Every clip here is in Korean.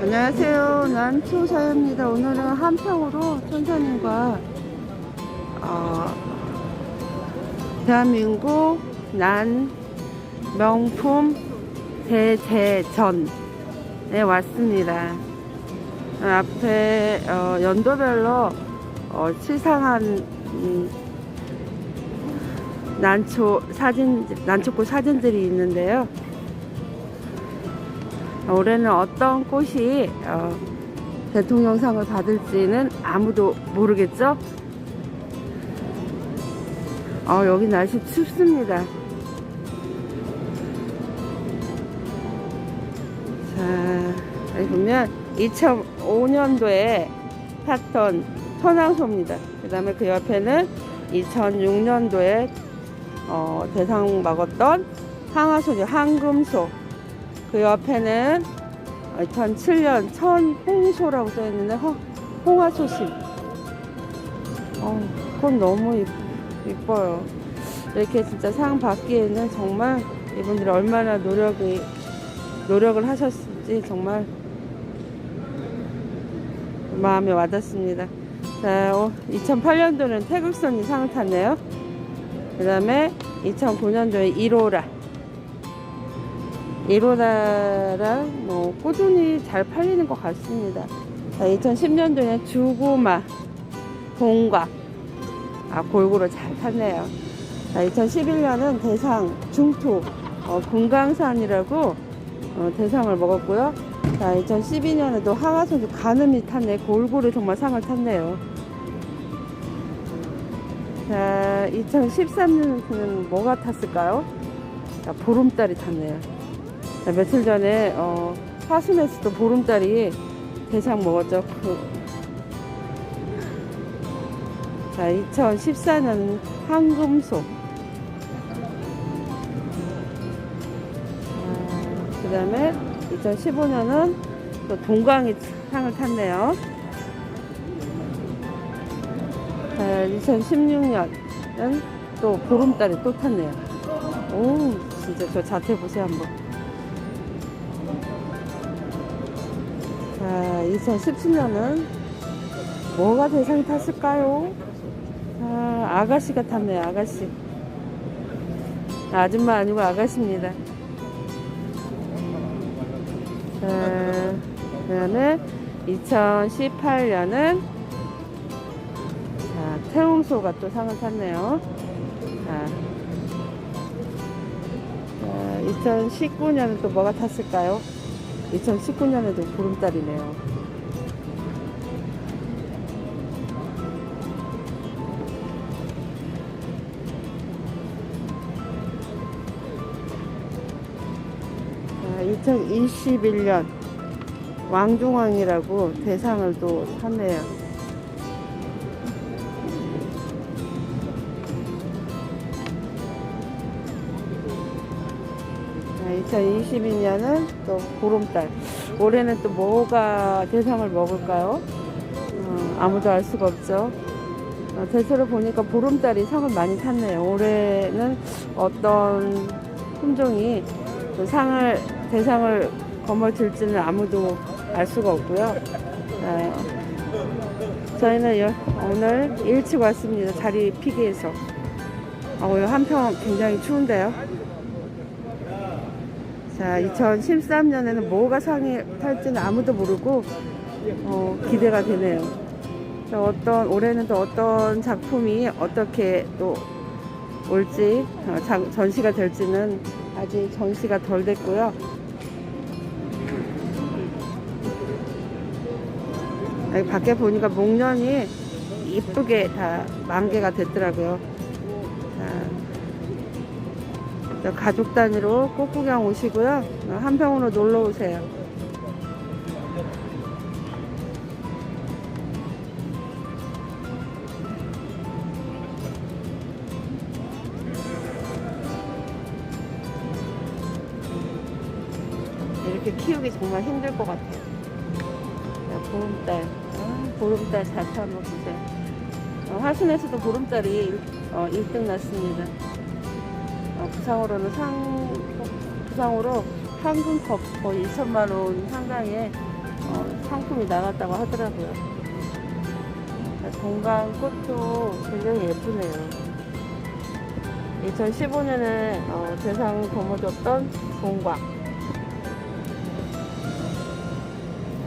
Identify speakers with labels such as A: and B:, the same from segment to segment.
A: 안녕하세요. 난초사입니다. 오늘은 한평으로 천사님과 어, 대한민국 난 명품 대제전에 왔습니다. 어, 앞에 어, 연도별로 어, 치상한 음, 난초 사진 난초꽃 사진들이 있는데요. 올해는 어떤 꽃이 어, 대통령상을 받을지는 아무도 모르겠죠? 어, 여기 날씨 춥습니다. 자, 여기 보면 2005년도에 탔던 천왕소입니다. 그 다음에 그 옆에는 2006년도에 어, 대상 먹었던 항아소죠. 황금소. 그 옆에는 2007년 천홍소라고 써있는데 허- 홍화소심. 어, 그건 너무 이- 이뻐요. 이렇게 진짜 상 받기에는 정말 이분들이 얼마나 노력이 노력을 하셨을지 정말 마음에 와닿습니다. 자 2008년도는 태극선이 상을 탔네요. 그 다음에 2009년도에 1호라 1호라랑 뭐 꾸준히 잘 팔리는 것 같습니다. 자, 2010년도에는 주고마, 동각, 아 골고루 잘 탔네요. 자, 2011년은 대상 중투 어, 금강산이라고 어, 대상을 먹었고요. 자, 2012년에도 하와선수 가늠이 탔네. 골고루 정말 상을 탔네요. 자, 2013년에는 뭐가 탔을까요? 자, 보름달이 탔네요. 자, 며칠 전에 어, 화순에서도 보름달이 대상 먹었죠. 그, 자, 2014년은 황금소. 그 다음에 2015년은 또 동광이 상을 탔네요. 자, 2016년은 또 보름달이 또 탔네요. 오, 진짜 저 자태 보세요, 한번. 자, 2017년은 뭐가 대상이 탔을까요? 아, 아가씨가 탔네요, 아가씨. 아줌마 아니고 아가씨입니다. 자, 그 다음에 2018년은 자, 태웅소가 또 상을 탔네요. 자, 자 2019년은 또 뭐가 탔을까요? 2019년에도 보름달이네요. 자, 2021년 왕중왕이라고 대상을 또 탔네요. 2022년은 또 보름달. 올해는 또 뭐가 대상을 먹을까요? 어, 아무도 알 수가 없죠. 어, 대체로 보니까 보름달이 상을 많이 탔네요. 올해는 어떤 품종이 그 상을 대상을 거머쥘지는 아무도 알 수가 없고요. 어, 저희는 여- 오늘 일찍 왔습니다. 자리 피기해서. 어, 한평 굉장히 추운데요. 자, 2013년에는 뭐가 상이 탈지는 아무도 모르고 어, 기대가 되네요. 자, 어떤 올해는 또 어떤 작품이 어떻게 또 올지 어, 장- 전시가 될지는 아직 전시가 덜 됐고요. 밖에 보니까 목련이 이쁘게 다 만개가 됐더라고요. 가족 단위로 꽃구경 오시고요. 어, 한평으로 놀러 오세요. 이렇게 키우기 정말 힘들 것 같아요. 자, 보름달. 아, 보름달 잘 타면 보세요. 어, 화순에서도 보름달이 어, 1등 났습니다. 어, 부상으로는 상, 부상으로 한금컵 거의 2천만 원 상당의 어, 상품이 나갔다고 하더라고요. 동강 꽃도 굉장히 예쁘네요. 2015년에 어, 대상 동광.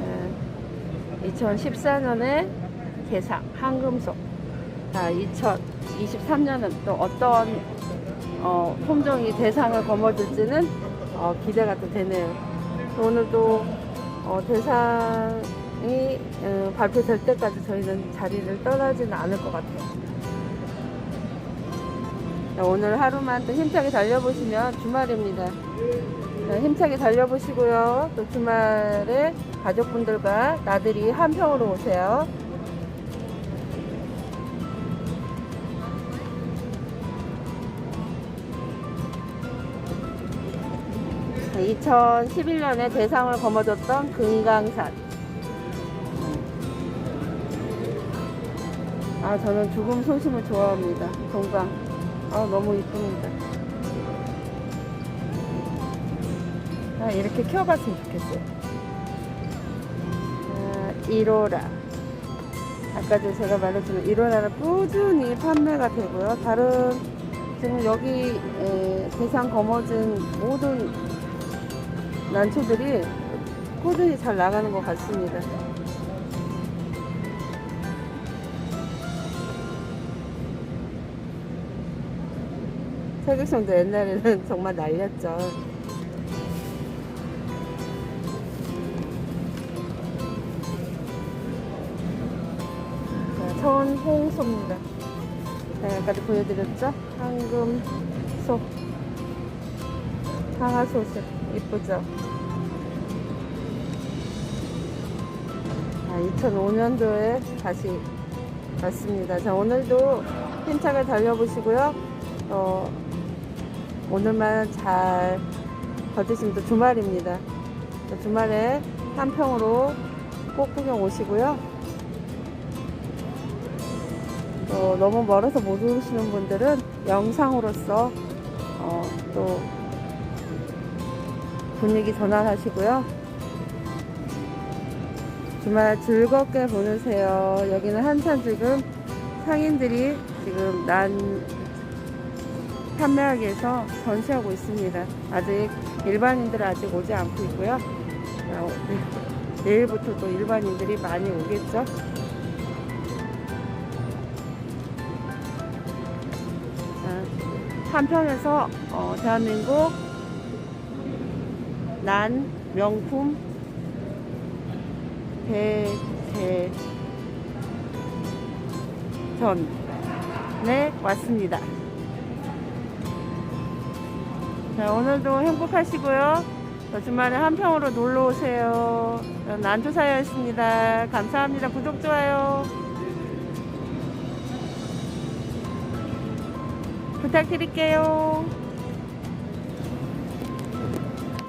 A: 네. 2014년에 개상 한금속. 자, 2023년은 또 어떤 어, 품종이 대상을 거머쥘지는 어, 기대가 또 되네요. 오늘도 어, 대상이 어, 발표될 때까지 저희는 자리를 떠나지는 않을 것 같아요. 자, 오늘 하루만 또 힘차게 달려보시면 주말입니다. 자, 힘차게 달려보시고요. 또 주말에 가족분들과 나들이 한평으로 오세요. 2011년에 대상을 거머쥐었던 금강산. 아, 저는 죽음 소심을 좋아합니다. 동강. 아, 너무 이쁩니다. 아, 이렇게 키워봤으면 좋겠어요. 아, 1호라. 아까도 제가 말했지만 1호라는 꾸준히 판매가 되고요. 다른, 지금 여기 에, 대상 거머쥔 모든 난초들이 꾸준히 잘 나가는 것 같습니다. 설국성도 옛날에는 정말 날렸죠. 자, 천홍소입니다. 네, 아까도 보여드렸죠? 황금소. 상하소스. 이쁘죠? 아, 2005년도에 다시 왔습니다. 자, 오늘도 힘차게 달려보시고요. 어, 오늘만 잘 버티시면 또 주말입니다. 또 주말에 한평으로 꼭 구경 오시고요. 또 너무 멀어서 못 오시는 분들은 영상으로서 어, 또 분위기 전환하시고요. 주말 즐겁게 보내세요. 여기는 한참 지금 상인들이 지금 난 판매하기 위해서 전시하고 있습니다. 아직 일반인들은 아직 오지 않고 있고요. 아, 네. 내일부터 또 일반인들이 많이 오겠죠. 자, 한편에서 어, 대한민국 난 명품 대대전에 왔습니다. 자, 오늘도 행복하시고요. 또 주말에 한평으로 놀러 오세요. 난조사였습니다. 감사합니다. 구독, 좋아요. 부탁드릴게요.